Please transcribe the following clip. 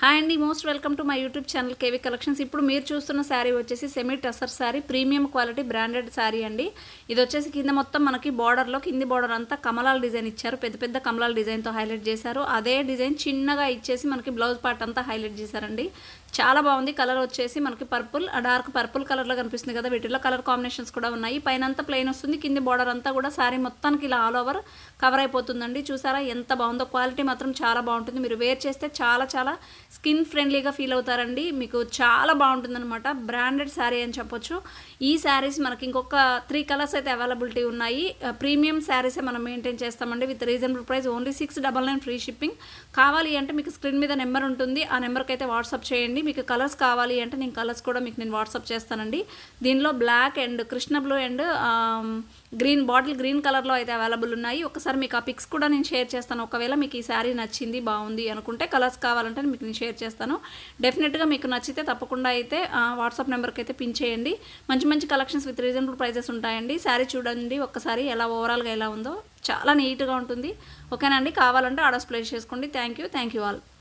Hi అండి most welcome to my YouTube channel KV collections. ఇప్పుడు మీరు చూస్తున్న శారీ వచ్చేసి semi tussar sari premium quality branded sari అండి. ఇది వచ్చేసి కింద మొత్తం మనకి బార్డర్లో కింది బార్డర్ అంతా కమలాల డిజైన్ ఇచ్చారు. పెద్ద పెద్ద కమలాల డిజైన్తో హైలైట్ చేశారు. అదే డిజైన్ చిన్నగా ఇచ్చేసి మనకి బ్లౌజ్ పార్ట్ అంతా హైలైట్ చేశారండి. చాలా బాగుంది. కలర్ వచ్చేసి మనకి పర్పుల్ డార్క్ పర్పుల్ కలర్లో కనిపిస్తుంది కదా. వీటిలో కలర్ కాంబినేషన్స్ కూడా ఉన్నాయి. పైన అంతా ప్లెయిన్ వస్తుంది. కింది బార్డర్ అంతా కూడా శారీ మొత్తానికి ఇలా ఆల్ ఓవర్ కవర్ అయిపోతుందండి. చూసారా ఎంత బాగుందో? క్వాలిటీ మాత్రం చాలా బాగుంటుంది. మీరు వేర్ చేస్తే చాలా చాలా స్కిన్ ఫ్రెండ్లీగా ఫీల్ అవుతారండి. మీకు చాలా బాగుంటుందన్నమాట. బ్రాండెడ్ శారీ అని చెప్పొచ్చు. ఈ శారీస్ మనకి ఇంకొక త్రీ కలర్స్ అయితే అవైలబిలిటీ ఉన్నాయి. ప్రీమియం శారీసే మనం మెయింటైన్ చేస్తామండి. With reasonable price only six double nine free shipping. కావాలి అంటే మీకు స్క్రీన్ మీద నెంబర్ ఉంటుంది. ఆ నెంబర్కి అయితే వాట్సాప్ చేయండి. మీకు కలర్స్ కావాలి అంటే నేను కలర్స్ కూడా మీకు నేను వాట్సాప్ చేస్తానండి. దీనిలో black and Krishna blue and green bottle green కలర్లో అయితే అవైలబుల్ ఉన్నాయి. ఒకసారి మీకు ఆ పిక్స్ కూడా నేను షేర్ చేస్తాను. ఒకవేళ మీకు ఈ శారీ నచ్చింది బాగుంది అనుకుంటే కలర్స్ కావాలంటే మీకు నేను షేర్ చేస్తాను. డెఫినెట్గా మీకు నచ్చితే తప్పకుండా అయితే వాట్సాప్ నెంబర్కి అయితే పిన్ చేయండి. మంచి మంచి కలెక్షన్స్ విత్ రీజనబుల్ ప్రైజెస్ ఉంటాయండి. శారీ చూడండి ఒక్కసారి ఎలా ఓవరాల్గా ఎలా ఉందో. చాలా నీట్గా ఉంటుంది. ఓకేనండి కావాలంటే ఆర్డర్స్ ప్లేస్ చేసుకోండి. Thank you thank you all